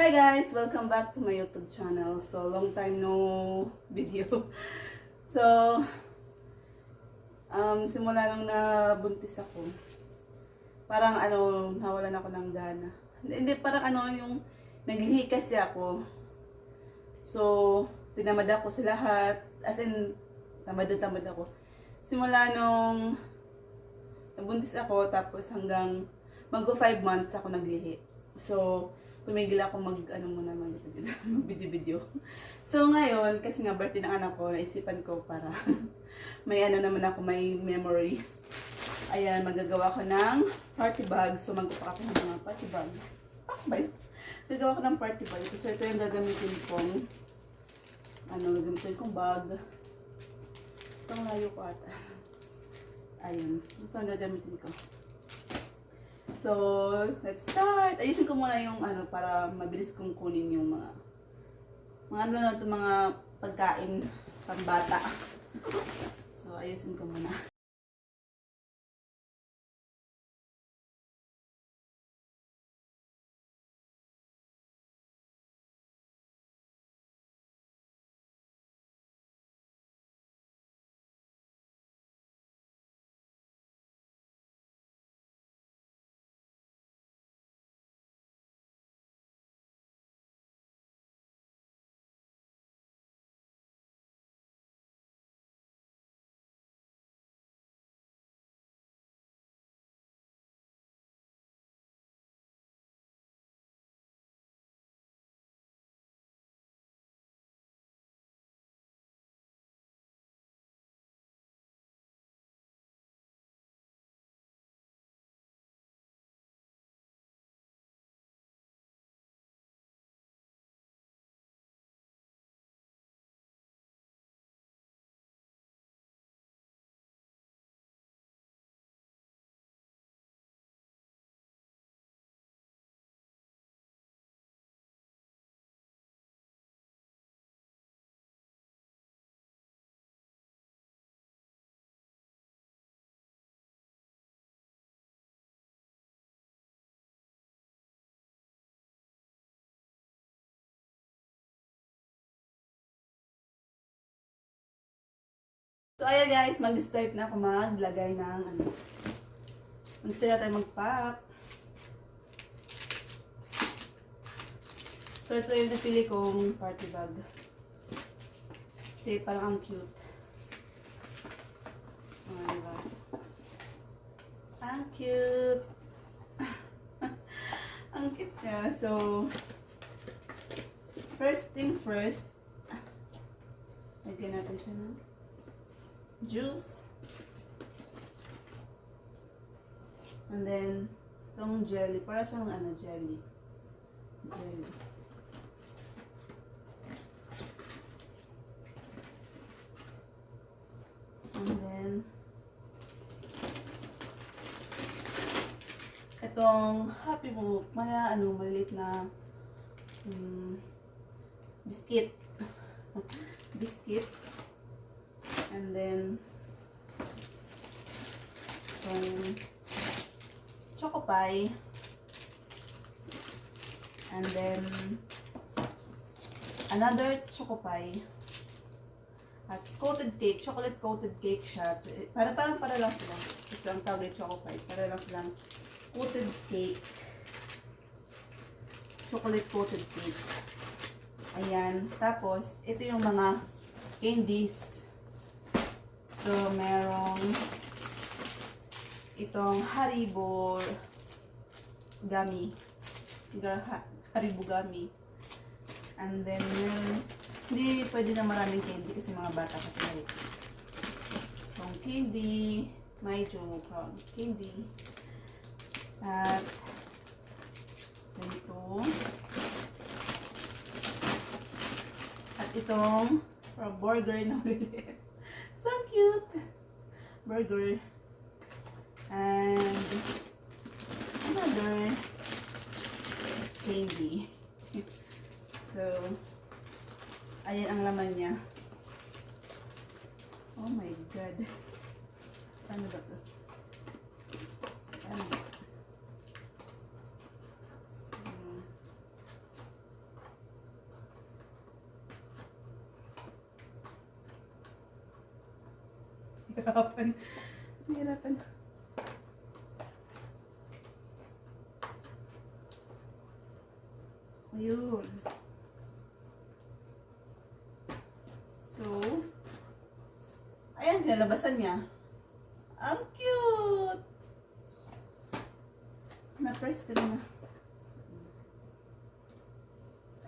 Hi guys! Welcome back to my YouTube channel. So, long time no video. So, um, simula nung nabuntis ako, parang ano, nawalan ako ng gana. Hindi, parang ano, yung naglihi kasi ako. So, tinamad ako sa lahat. As in, tamad tamad ako. Simula nung nabuntis ako, tapos hanggang mag-go 5 months ako naglihi. So, tumigil ako mag, ano muna, mag video-video. So, ngayon, kasi nga birthday ng anak ko, naisipan ko para may ano naman ako, may memory. Ayan, magagawa ko ng party bag. So, magpapak ako ng mga party bag. Ah, ba yun? Gagawa ko ng party bag. So, ito yung gagamitin kong, ano, gagamitin kong bag. So, layo ko ata. Ayun. Ito ang gagamitin ko. So, let's start. Ayusin ko muna yung ano para mabilis kong kunin yung mga mga ano na ito, mga pagkain pang bata. So, ayusin ko muna. So, ayan guys, mag-start na ako maglagay ng ano. Mag-start na tayo mag-pack. So, ito yung napili kong party bag. Kasi parang ang cute. Oh, diba? Ang cute! ang cute niya. So, first thing first, lagyan natin siya ng juice. And then, itong jelly. Para siyang ano, jelly. Jelly. And then, itong happy book. Maya, ano, maliit na um, biscuit. biscuit. And then, itong choco pie. And then, another choco pie. At coated cake, chocolate coated cake siya. Para parang para lang sila. Ito ang tawag ay choco pie. Para lang silang coated cake. Chocolate coated cake. Ayan. Tapos, ito yung mga candies. So, merong itong Haribo gummy. Haribo gummy. And then, meron, hindi pwede na maraming candy kasi mga bata kasi. Itong candy, medyo crown candy. At, ganito. At itong, burger na maliliit. Cute! Burger. And another candy. So, ayan ang laman niya. Oh my God. Ano ba to? Ano? So, Nahirapan. Nahirapan. Ayun. So, ayan, nalabasan niya. Ang cute! Na-press ko na.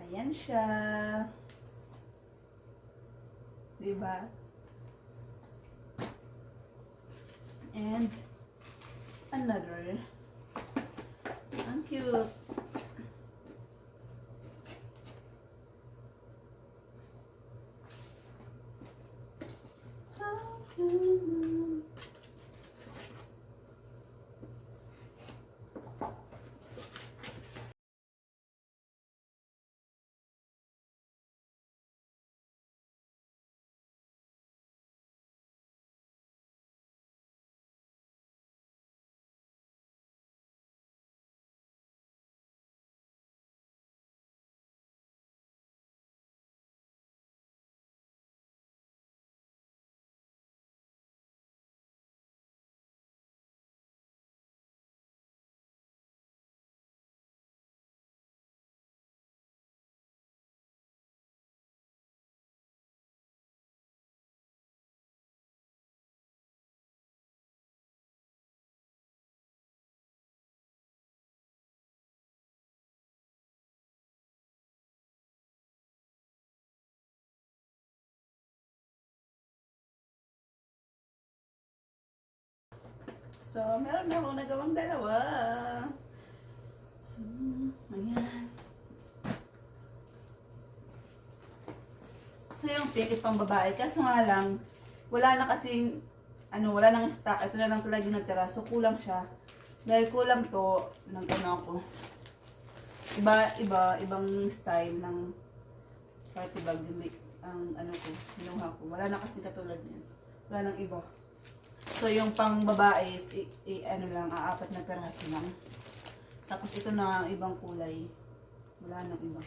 Ayan siya. Diba? And another. Cute. How So, meron na akong nagawang dalawa. So, ayan. So, yung pink is pang babae. Kaso nga lang, wala na kasing, ano, wala nang stock. Ito na lang talaga natira. So, kulang siya. Dahil kulang to, ng ano ako. Iba, iba, ibang style ng party bag yung ang ano ko, kinuha ko. Wala na kasing katulad niyan. Wala nang iba. So, yung pang babae is, i, i- ano lang, aapat na peraso lang. Tapos, ito na ibang kulay. Wala nang iba.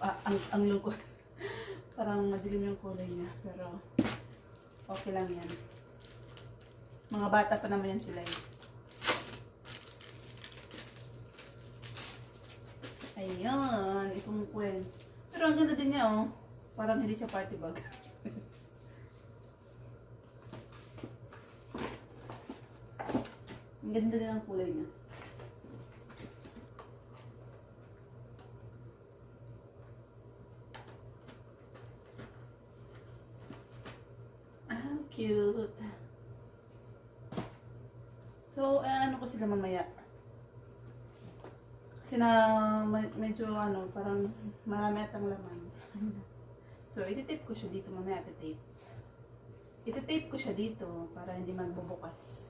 Ah, ang, ang lungkot. Parang madilim yung kulay niya. Pero, okay lang yan. Mga bata pa naman yan sila eh. Ayun, itong kulay. Pero ang ganda din niya oh. Parang hindi siya party bag. Ang ganda din ang kulay niya. Ah, cute. So, eh, ano ko sila mamaya? Kasi na me- medyo ano, parang marami atang laman. so, ititape ko siya dito mamaya, ititape. Ititape ko siya dito para hindi magbubukas.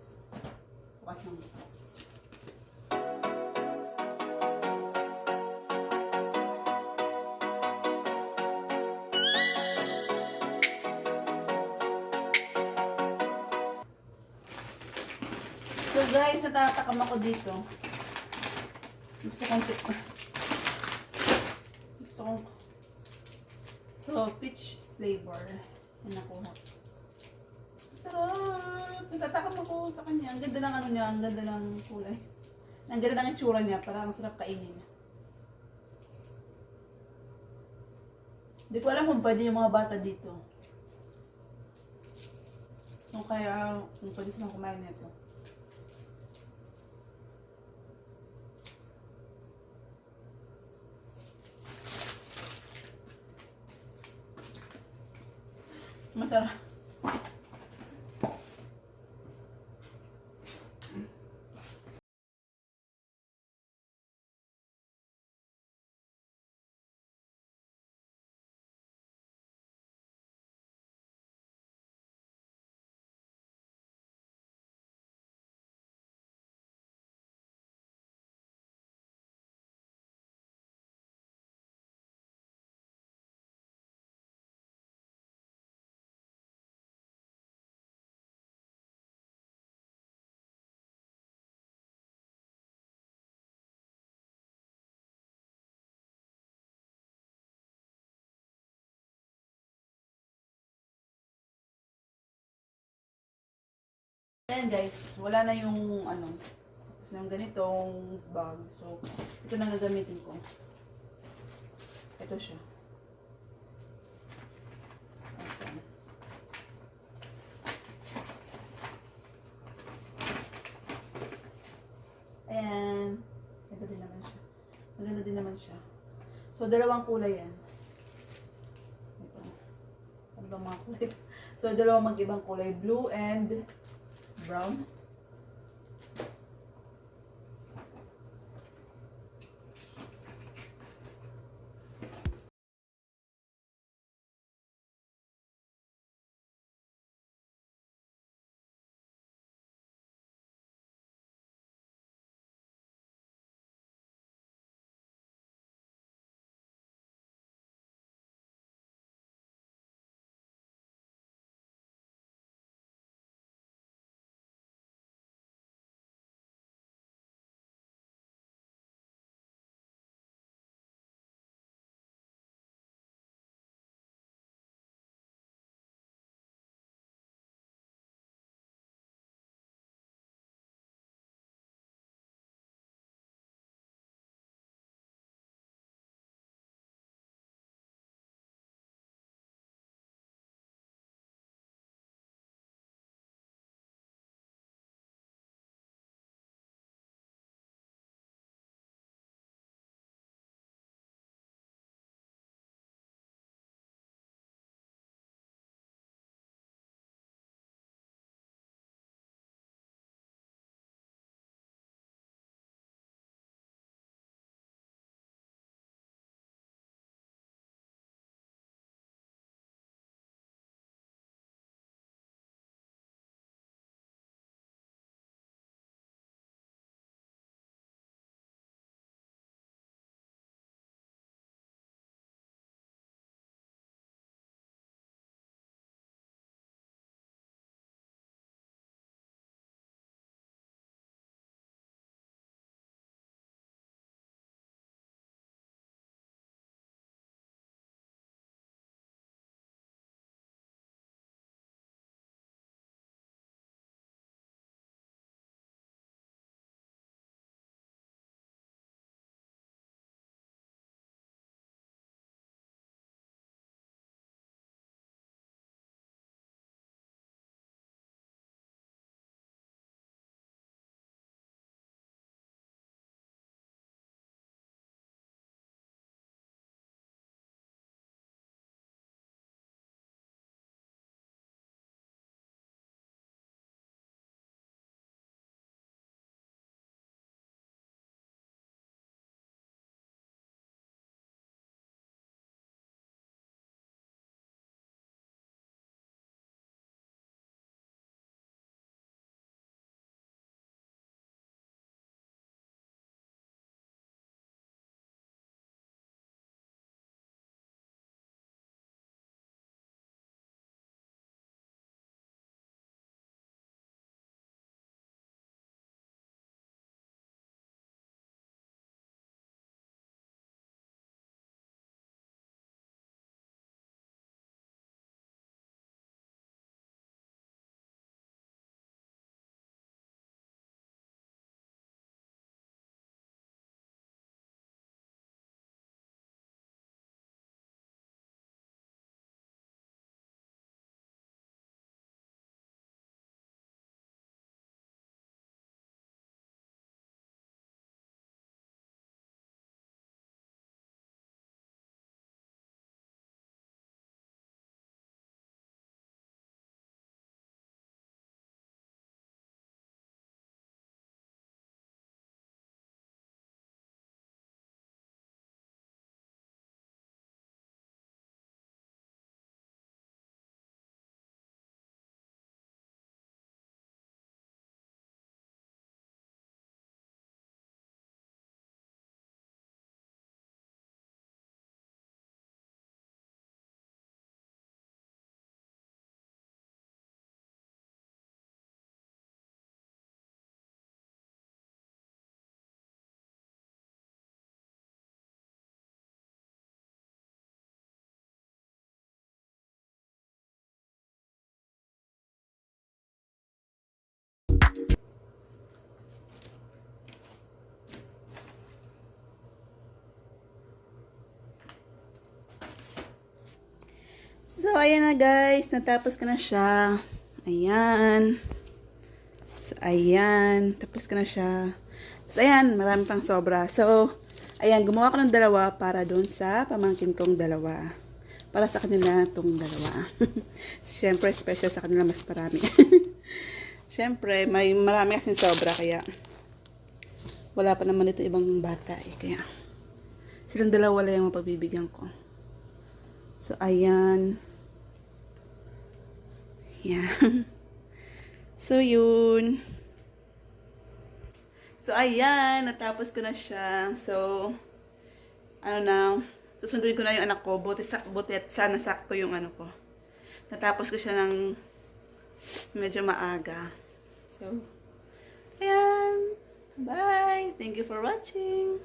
Bukas ng bukas. So guys, natatakam ako dito. Gusto kong. Gusto kong... So, peach flavor. Yan nakuha. ko. Sarap! Natatakam ako sa kanya. Ang ganda ng ano niya, ang ganda ng kulay. Ang ganda ng itsura niya, parang ang sarap kainin. Hindi ko alam kung pwede yung mga bata dito. Kung kaya, kung pwede silang kumain nito. Ayan guys, wala na yung ano, tapos na yung ganitong bag. So, ito na gagamitin ko. Ito siya. Okay. Ayan. Ganda din naman siya. Maganda din naman siya. So, dalawang kulay yan. Ito. Ano ba mga kulay? So, dalawang mag-ibang kulay. Blue and from. Brown. ayan na guys. Natapos ko na siya. Ayan. So, ayan. Tapos ko na siya. So, ayan. Marami pang sobra. So, ayan. Gumawa ko ng dalawa para doon sa pamangkin kong dalawa. Para sa kanila itong dalawa. Siyempre, special sa kanila mas marami. Siyempre, may marami kasing sobra kaya wala pa naman ito ibang bata eh. Kaya silang dalawa lang yung mapagbibigyan ko. So, ayan. Yan. So, yun. So, ayan. Natapos ko na siya. So, ano na, susunduin ko na yung anak ko. Buti, sak, buti sana sakto yung ano ko. Natapos ko siya ng medyo maaga. So, ayan. Bye. Thank you for watching.